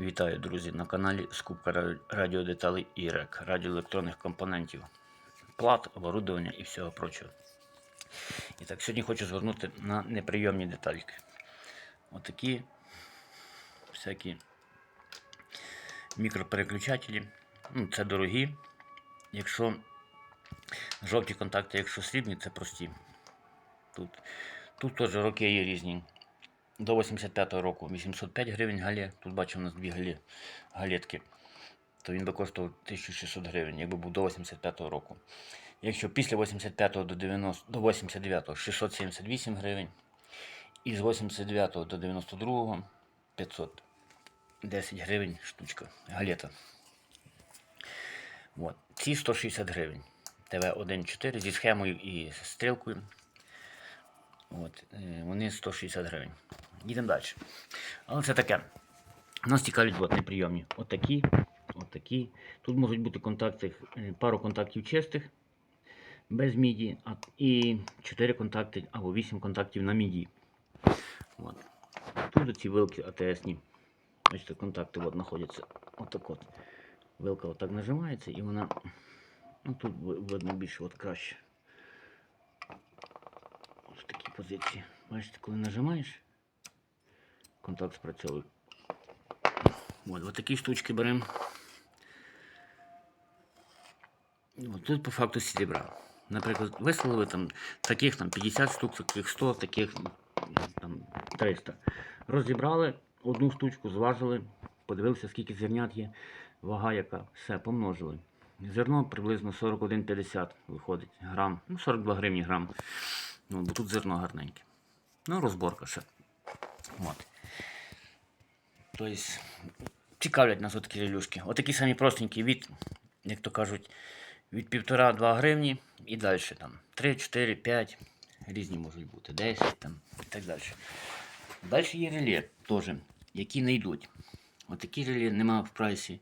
Вітаю, друзі, на каналі Скупка ра- радіодеталей ІРЕК, радіоелектронних компонентів, плат, оборудовання і всього прочого. І так, сьогодні хочу звернути на неприйомні детальки. Отакі всякі мікропереключателі. Ну, це дорогі. Якщо жовті контакти, якщо срібні, це прості. Тут, тут теж роки є різні. До 85-го року 805 гривень галє. Тут бачу у нас дві галі, галетки. То він би коштував 1600 гривень, якби був до 85-го року. Якщо після 85-го до 90, до 89-го 678 гривень. І з 89-го до 92-го 510 гривень штучка. Галета. От. Ці 160 гривень. ТВ-1.4 зі схемою і стрілкою. От, е, вони 160 гривень. Їдемо далі. Але це таке. Нас цікавлять от, неприйомні. Отакі, отакі. Тут можуть бути контакти, е, пару контактів чистих, без міді, і 4 контакти або 8 контактів на міді. От. Тут ці вилки АТСні. Бачите, контакти от, знаходяться. Отак от. Вилка отак нажимається і вона. Ну, тут видно більше от краще. Позиції. Бачите, коли нажимаєш, контакт спрацьовує. От, от такі штучки беремо. От, тут по факту серебра. Наприклад, вислали там таких там 50 штук, таких 100, таких там 300. Розібрали одну штучку, зважили, подивилися, скільки зернят є, вага яка, все, помножили. Зерно приблизно 41,50 виходить грам, ну 42 гривні грам. Ну, бо тут зерно гарненьке. Ну, розборка ще. От. Тобто, цікавлять нас отакі релюшки. Отакі самі простенькі від, як то кажуть, від 1,5-2 гривні і далі там 3, 4, 5, різні можуть бути, 10 там і так далі. Далі є реле теж, які не йдуть. Отакі реле немає в прайсі,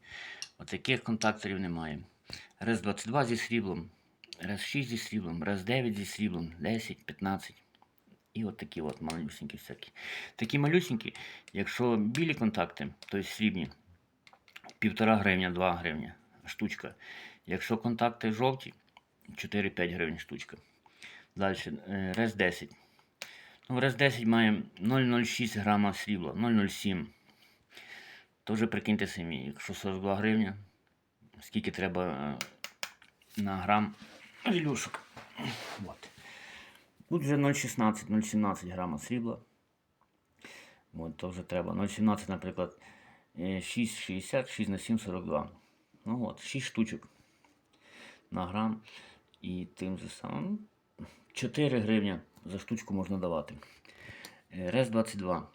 отаких контакторів немає. Рез 22 зі сріблом, Рез 6 зі сріблом, Рез 9 зі сріблом, 10, 15. І от такі от малюсенькі всякі. Такі малюсенькі, якщо білі контакти, тобто срібні, 1,5 гривня, 2 гривня штучка. Якщо контакти жовті, 4-5 гривень штучка. Далі, рез 10. Ну, рез 10 має 0,06 грама срібла, 0,07. То вже прикиньте самі, якщо 42 гривня, скільки треба е, на грам релюшок. От. Тут вже 0,16, 0,17 грама срібла. От, то вже треба. 0,17, наприклад, е, 6,60, 6 на 7, 42. Ну от, 6 штучок на грам. І тим же самим 4 гривня за штучку можна давати. Е, Рез 22.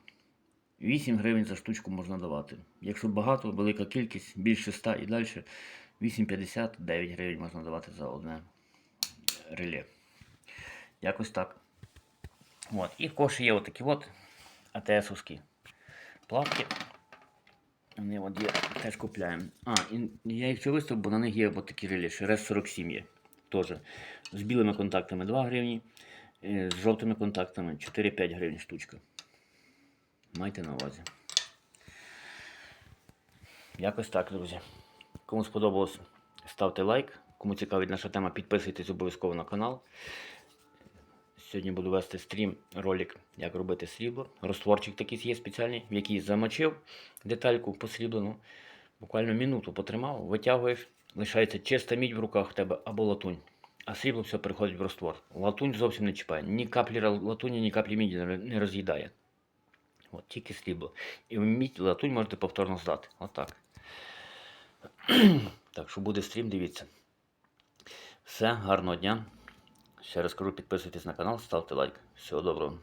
8 гривень за штучку можна давати. Якщо багато, велика кількість, більше 100 і далі, 8,50, 9 гривень можна давати за одне реле. Якось так. От. І в коші є отакі от АТСовські платки. Вони от є, теж купляємо. А, і я їх ще виставив, бо на них є от такі реле, ще рез 47 є. Теж. З білими контактами 2 гривні, е, з жовтими контактами 4-5 гривень штучка. Майте на увазі. Якось так, друзі. Кому сподобалось, ставте лайк. Кому цікавить наша тема, підписуйтесь обов'язково на канал. Сьогодні буду вести стрім, ролик, як робити срібло. Розтворчик такий є спеціальний, в який замочив детальку посріблену. Буквально минуту потримав, витягуєш, лишається чиста мідь в руках в тебе або латунь. А срібло все приходить в розтвор. Латунь зовсім не чіпає. Ні каплі латуні, ні каплі міді не- роз'їдає. От, тільки срібло. І мідь латунь можете повторно здати. Отак. так що буде стрім, дивіться. Все, гарного дня. Ще раз кажу, підписуйтесь на канал, ставте лайк. Всього доброго.